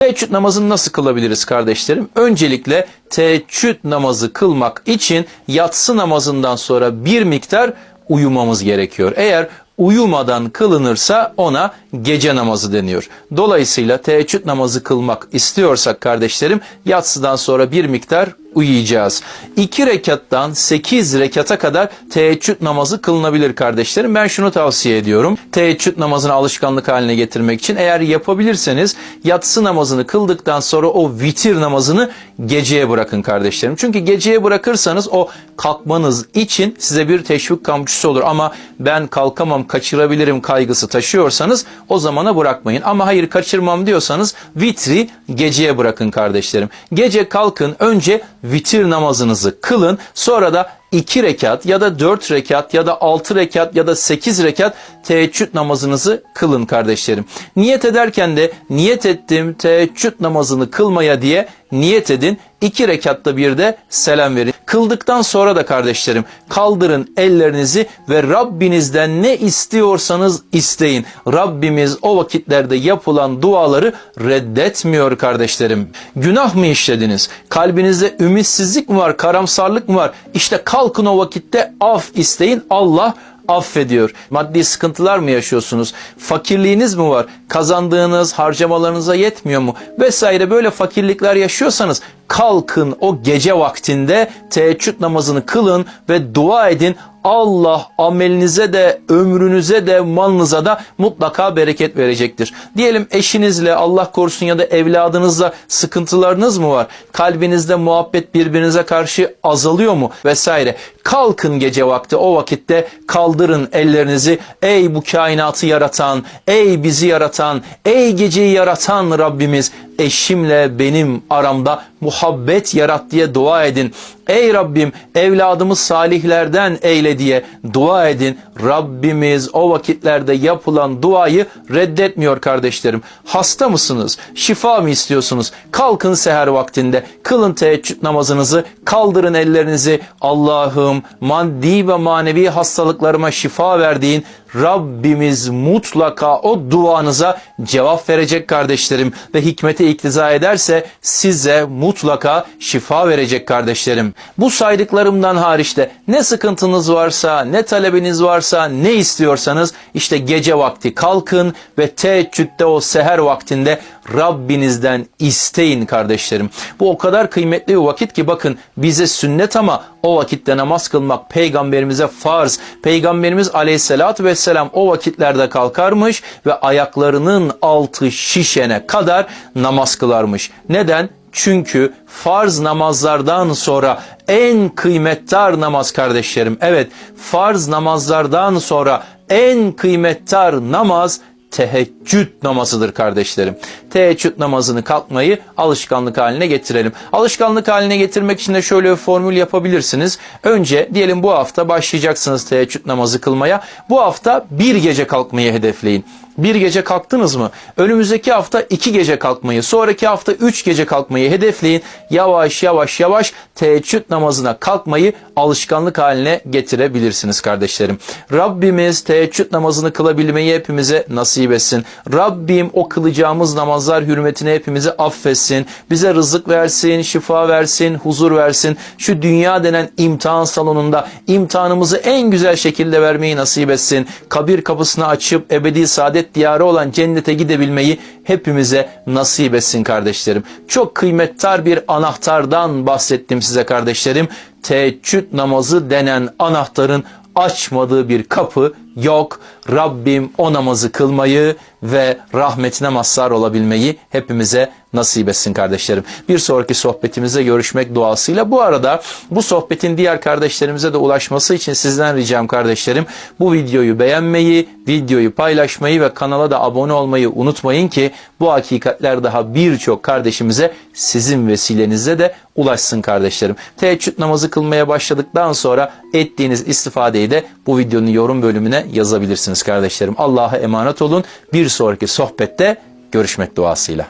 Teheccüd namazını nasıl kılabiliriz kardeşlerim? Öncelikle teheccüd namazı kılmak için yatsı namazından sonra bir miktar uyumamız gerekiyor. Eğer uyumadan kılınırsa ona gece namazı deniyor. Dolayısıyla teheccüd namazı kılmak istiyorsak kardeşlerim yatsıdan sonra bir miktar uyuyacağız. 2 rekattan 8 rekata kadar teheccüd namazı kılınabilir kardeşlerim. Ben şunu tavsiye ediyorum. Teheccüd namazını alışkanlık haline getirmek için eğer yapabilirseniz yatsı namazını kıldıktan sonra o vitir namazını geceye bırakın kardeşlerim. Çünkü geceye bırakırsanız o kalkmanız için size bir teşvik kamçısı olur. Ama ben kalkamam kaçırabilirim kaygısı taşıyorsanız o zamana bırakmayın. Ama hayır kaçırmam diyorsanız vitri geceye bırakın kardeşlerim. Gece kalkın önce vitir namazınızı kılın sonra da 2 rekat ya da 4 rekat ya da 6 rekat ya da 8 rekat teheccüd namazınızı kılın kardeşlerim. Niyet ederken de niyet ettim teheccüd namazını kılmaya diye niyet edin. 2 rekatta bir de selam verin. Kıldıktan sonra da kardeşlerim kaldırın ellerinizi ve Rabbinizden ne istiyorsanız isteyin. Rabbimiz o vakitlerde yapılan duaları reddetmiyor kardeşlerim. Günah mı işlediniz? Kalbinizde ümitsizlik mi var? Karamsarlık mı var? İşte kalkın o vakitte af isteyin. Allah affediyor. Maddi sıkıntılar mı yaşıyorsunuz? Fakirliğiniz mi var? Kazandığınız harcamalarınıza yetmiyor mu? Vesaire böyle fakirlikler yaşıyorsanız kalkın o gece vaktinde teheccüd namazını kılın ve dua edin. Allah amelinize de ömrünüze de malınıza da mutlaka bereket verecektir. Diyelim eşinizle Allah korusun ya da evladınızla sıkıntılarınız mı var? Kalbinizde muhabbet birbirinize karşı azalıyor mu? Vesaire. Kalkın gece vakti o vakitte kaldırın ellerinizi. Ey bu kainatı yaratan, ey bizi yaratan, ey geceyi yaratan Rabbimiz eşimle benim aramda muhabbet yarat diye dua edin. Ey Rabbim evladımı salihlerden eyle diye dua edin. Rabbimiz o vakitlerde yapılan duayı reddetmiyor kardeşlerim. Hasta mısınız? Şifa mı istiyorsunuz? Kalkın seher vaktinde. Kılın teheccüd namazınızı. Kaldırın ellerinizi. Allah'ım maddi ve manevi hastalıklarıma şifa verdiğin Rabbimiz mutlaka o duanıza cevap verecek kardeşlerim ve hikmete iktiza ederse size mutlaka şifa verecek kardeşlerim. Bu saydıklarımdan hariçte ne sıkıntınız varsa, ne talebiniz varsa, ne istiyorsanız işte gece vakti kalkın ve teheccüde o seher vaktinde Rabbinizden isteyin kardeşlerim. Bu o kadar kıymetli bir vakit ki bakın bize sünnet ama o vakitte namaz kılmak peygamberimize farz. Peygamberimiz aleyhissalatü vesselam o vakitlerde kalkarmış ve ayaklarının altı şişene kadar namaz kılarmış. Neden? Çünkü farz namazlardan sonra en kıymettar namaz kardeşlerim. Evet farz namazlardan sonra en kıymettar namaz teheccüd namazıdır kardeşlerim. Teheccüd namazını kalkmayı alışkanlık haline getirelim. Alışkanlık haline getirmek için de şöyle bir formül yapabilirsiniz. Önce diyelim bu hafta başlayacaksınız teheccüd namazı kılmaya. Bu hafta bir gece kalkmayı hedefleyin. Bir gece kalktınız mı? Önümüzdeki hafta iki gece kalkmayı, sonraki hafta üç gece kalkmayı hedefleyin. Yavaş yavaş yavaş teheccüd namazına kalkmayı alışkanlık haline getirebilirsiniz kardeşlerim. Rabbimiz teheccüd namazını kılabilmeyi hepimize nasip etsin. Rabbim o kılacağımız namazlar hürmetine hepimizi affetsin. Bize rızık versin, şifa versin, huzur versin. Şu dünya denen imtihan salonunda imtihanımızı en güzel şekilde vermeyi nasip etsin. Kabir kapısını açıp ebedi saadet diyarı olan cennete gidebilmeyi hepimize nasip etsin kardeşlerim. Çok kıymettar bir anahtardan bahsettim size kardeşlerim. Teheccüd namazı denen anahtarın açmadığı bir kapı yok. Rabbim o namazı kılmayı ve rahmetine mazhar olabilmeyi hepimize nasip etsin kardeşlerim. Bir sonraki sohbetimizde görüşmek duasıyla. Bu arada bu sohbetin diğer kardeşlerimize de ulaşması için sizden ricam kardeşlerim bu videoyu beğenmeyi, videoyu paylaşmayı ve kanala da abone olmayı unutmayın ki bu hakikatler daha birçok kardeşimize sizin vesilenizle de ulaşsın kardeşlerim. Teheccüd namazı kılmaya başladıktan sonra ettiğiniz istifadeyi de bu videonun yorum bölümüne yazabilirsiniz kardeşlerim. Allah'a emanet olun. Bir sonraki sohbette görüşmek duasıyla.